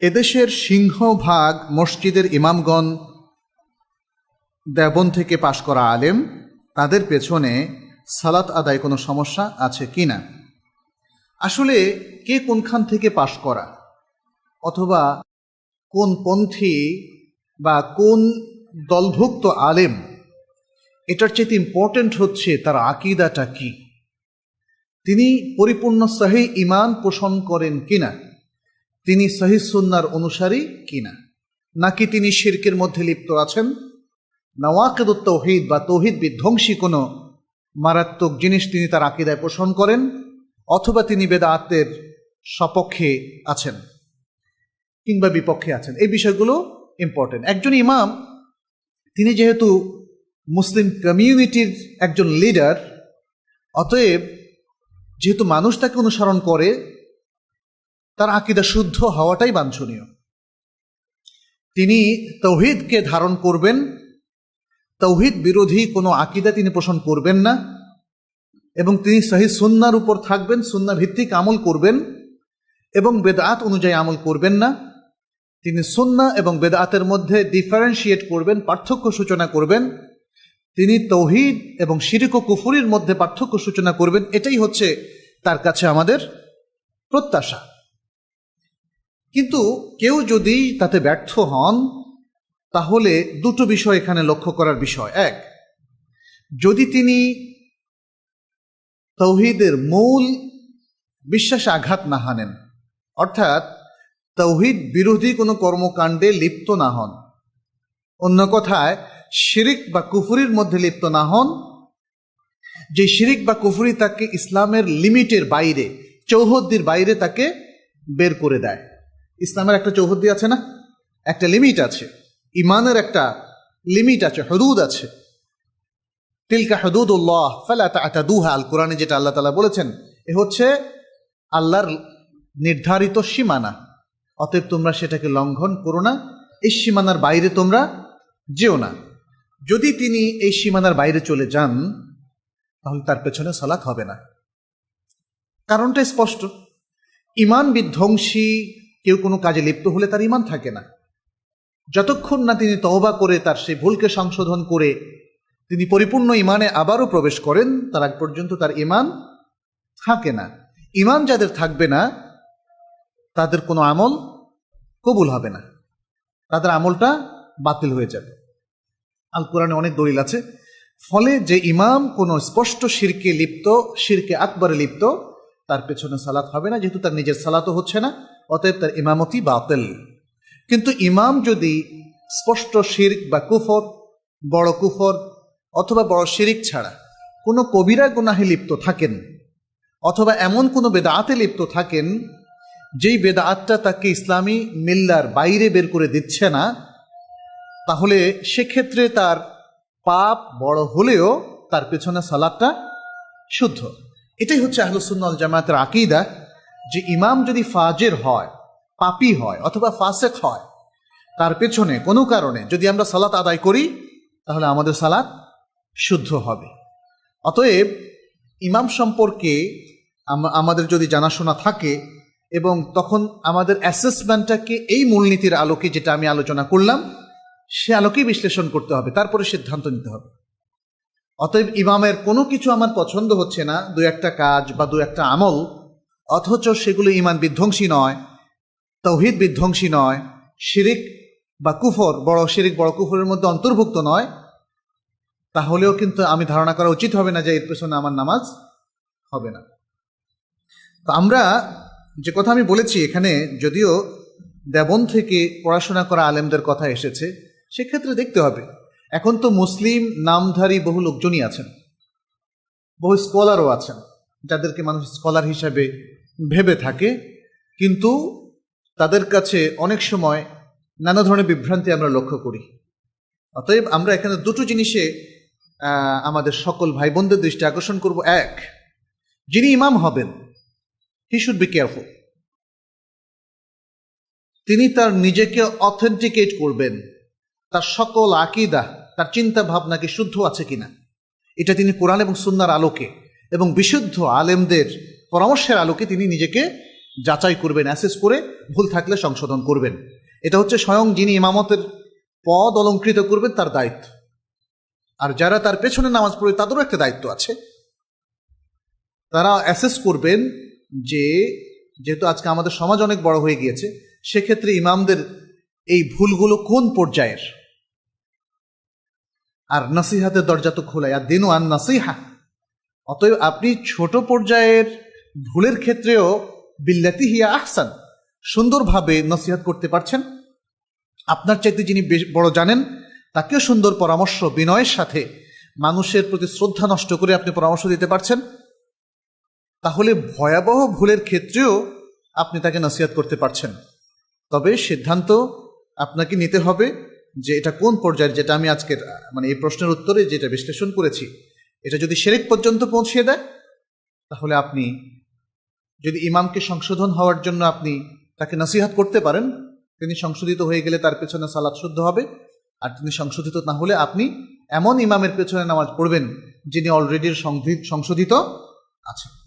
এদেশের সিংহভাগ মসজিদের ইমামগণ, দেবন থেকে পাশ করা আলেম, তাদের পেছনে সালাত আদায় কোনো সমস্যা আছে কি না? আসলে কে কোনখান থেকে পাশ করা? অথবা কোন পন্থী বা কোন দলভুক্ত আলেম? এটার চেয়ে ইম্পর্টেন্ট হচ্ছে তার আকিদাটা কি? তিনি পরিপূর্ণ সহি ইমান পোষণ করেন কিনা তিনি সহি সুন্নার অনুসারী কিনা? নাকি তিনি শিরকের মধ্যে লিপ্ত আছেন? নওয়াকেদ তৌহিদ বা তৌহিদ বিধ্বংসী কোনো মারাত্মক জিনিস তিনি তার আকিদায় পোষণ করেন? অথবা তিনি বেদাতের সপক্ষে আছেন? কিংবা বিপক্ষে আছেন? এই বিষয়গুলো ইম্পর্টেন্ট একজন ইমাম, তিনি যেহেতু মুসলিম কমিউনিটির একজন লিডার অতএব যেহেতু মানুষ তাকে অনুসরণ করে তার আকিদা শুদ্ধ হওয়াটাই বাঞ্ছনীয়। তিনি তৌহিদকে ধারণ করবেন, তৌহিদ বিরোধী কোনো আকিদা তিনি পোষণ করবেন না, এবং তিনি সহি সুন্নার উপর থাকবেন, সুন্না ভিত্তিক আমল করবেন, এবং বেদাত অনুযায়ী আমল করবেন না। তিনি সুন্না এবং বেদাতের মধ্যে ডিফারেন্সিয়েট করবেন, পার্থক্য সূচনা করবেন। তিনি তৌহিদ এবং শিরিক ও কুফুরির মধ্যে পার্থক্য সূচনা করবেন, এটাই হচ্ছে তার কাছে আমাদের প্রত্যাশা। কিন্তু কেউ যদি তাতে ব্যর্থ হন, তাহলে দুটো বিষয় এখানে লক্ষ্য করার বিষয়। এক, যদি তিনি তৌহিদের মূল বিশ্বাসে আঘাত না হানেন, অর্থাৎ তৌহিদ বিরোধী কোনো কর্মকাণ্ডে লিপ্ত না হন, অন্য কথায় শিরিক বা কুফুরির মধ্যে লিপ্ত না হন, যে শিরিক বা কুফুরি তাকে ইসলামের লিমিটের বাইরে, চৌহদ্দির বাইরে তাকে বের করে দেয়। ইসলামের একটা চৌহদ্দি আছে না? একটা লিমিট আছে। ইমানের একটা লিমিট আছে, হদুদ আছে। তিলকা হদুদুল্লাহ, ফালা তাতাদুহা আল কোরআনে যেটা আল্লাহ তালা বলেছেন, এ হচ্ছে আল্লাহর নির্ধারিত সীমানা। অতএব তোমরা সেটাকে লঙ্ঘন করো না, এই সীমানার বাইরে তোমরা যেও না। যদি তিনি এই সীমানার বাইরে চলে যান, তাহলে তার পেছনে সালাত হবে না। কারণটা স্পষ্ট। ইমান বিধ্বংসী কেউ কোনো কাজে লিপ্ত হলে তার ইমান থাকে না। যতক্ষণ না তিনি তওবা করে তার সেই ভুলকে সংশোধন করে তিনি পরিপূর্ণ ইমানে আবারও প্রবেশ করেন, তার আগ পর্যন্ত তার ইমান থাকে না। ইমান যাদের থাকবে না, তাদের কোনো আমল কবুল হবে না। তাদের আমলটা বাতিল হয়ে যাবে। আল কোরআনে অনেক দলিল আছে। ফলে যে ইমাম কোনো স্পষ্ট শিরকে লিপ্ত, শিরকে আকবরে লিপ্ত, তার পেছনে সালাত হবে না, যেহেতু তার নিজের সালাতও হচ্ছে না। অতএব তার ইমামতি বাতিল। কিন্তু ইমাম যদি স্পষ্ট শির্ক বা কুফর, বড় কুফর অথবা বড় শিরিক ছাড়া কোনো কবিরা গুনাহে লিপ্ত থাকেন অথবা এমন কোনো বেদাতে লিপ্ত থাকেন, যেই বেদাতটা তাকে ইসলামী মিল্লার বাইরে বের করে দিচ্ছে না, তাহলে সেক্ষেত্রে তার পাপ বড় হলেও তার পেছনে সালাদটা শুদ্ধ। এটাই হচ্ছে আহলুসুন্নল জামাতের আকিদা। যে ইমাম যদি ফাজের হয়, পাপি হয় অথবা ফাসেক হয়, তার পেছনে কোনো কারণে যদি আমরা সালাত আদায় করি, তাহলে আমাদের সালাত শুদ্ধ হবে। অতএব ইমাম সম্পর্কে আমাদের যদি জানাশোনা থাকে এবং তখন আমাদের অ্যাসেসমেন্টটাকে এই মূলনীতির আলোকে যেটা আমি আলোচনা করলাম, সে আলোকেই বিশ্লেষণ করতে হবে, তারপরে সিদ্ধান্ত নিতে হবে। অতএব ইমামের কোনো কিছু আমার পছন্দ হচ্ছে না, দু একটা কাজ বা দু একটা আমল অথচ সেগুলো ইমান বিধ্বংসী নয়, তৌহিদ বিধ্বংসী নয়, শিরিক বা কুফর, বড় শিরিক, বড় কুফরের মধ্যে অন্তর্ভুক্ত নয়। তাহলেও কিন্তু আমি ধারণা করা উচিত হবে না যে এর পেছনে আমার নামাজ হবে না। তো আমরা যে কথা আমি বলেছি এখানে, যদিও দেবন থেকে পড়াশোনা করা আলেমদের কথা এসেছে, সেক্ষেত্রে দেখতে হবে, এখন তো মুসলিম নামধারী বহু লোকজনই আছেন, বহু স্কলারও আছেন, যাদেরকে মানুষ স্কলার হিসাবে ভেবে থাকে, কিন্তু তাদের কাছে অনেক সময় নানা ধরনের বিভ্রান্তি আমরা লক্ষ্য করি। অতএব আমরা এখানে দুটো জিনিসে আমাদের সকল ভাই বোনদের দৃষ্টি আকর্ষণ করব। এক, যিনি ইমাম হবেন হি শুড বি কেয়ারফুল তিনি তার নিজেকে অথেন্টিকেট করবেন। তার সকল আকিদা, তার চিন্তা ভাবনাকে শুদ্ধ আছে কিনা। এটা তিনি কোরআন এবং সুন্নার আলোকে এবং বিশুদ্ধ আলেমদের পরামর্শের আলোকে তিনি নিজেকে যাচাই করবেন অ্যাসেস করে ভুল থাকলে সংশোধন করবেন। এটা হচ্ছে স্বয়ং যিনি ইমামতের পদ অলঙ্কৃত করবেন, তার দায়িত্ব। আর যারা তার পেছনে নামাজ পড়বে, তাদেরও একটা দায়িত্ব আছে। তারা অ্যাসেস করবেন যে, যেহেতু আজকে আমাদের সমাজ অনেক বড় হয়ে গিয়েছে, সেক্ষেত্রে ইমামদের এই ভুলগুলো কোন পর্যায়ের? আর নাসিহাতের দরজা তো খোলাই, আর দিনও আর নাসিহা অতএব আপনি ছোট পর্যায়ের ভুলের ক্ষেত্রেও বিল্লাতি হিয়া আহসান সুন্দরভাবে নসিহাত করতে পারছেন। আপনার চাইতে যিনি বড় জানেন, তাকেও সুন্দর পরামর্শ, বিনয়ের সাথে মানুষের প্রতি শ্রদ্ধা নষ্ট করে আপনি পরামর্শ দিতে পারছেন। তাহলে ভয়াবহ ভুলের ক্ষেত্রেও আপনি তাকে নসিহাত করতে পারছেন। তবে সিদ্ধান্ত আপনাকে নিতে হবে যে এটা কোন পর্যায়ের, যেটা আমি আজকের মানে এই প্রশ্নের উত্তরে যেটা বিশ্লেষণ করেছি, এটা যদি শেরেক পর্যন্ত পৌঁছিয়ে দেয়, তাহলে আপনি যদি ইমামকে সংশোধন হওয়ার জন্য আপনি তাকে নসিহাত করতে পারেন, তিনি সংশোধিত হয়ে গেলে তার পেছনে সালাদ শুদ্ধ হবে। আর তিনি সংশোধিত না হলে আপনি এমন ইমামের পেছনে নামাজ পড়বেন যিনি অলরেডি সংশোধিত আছেন।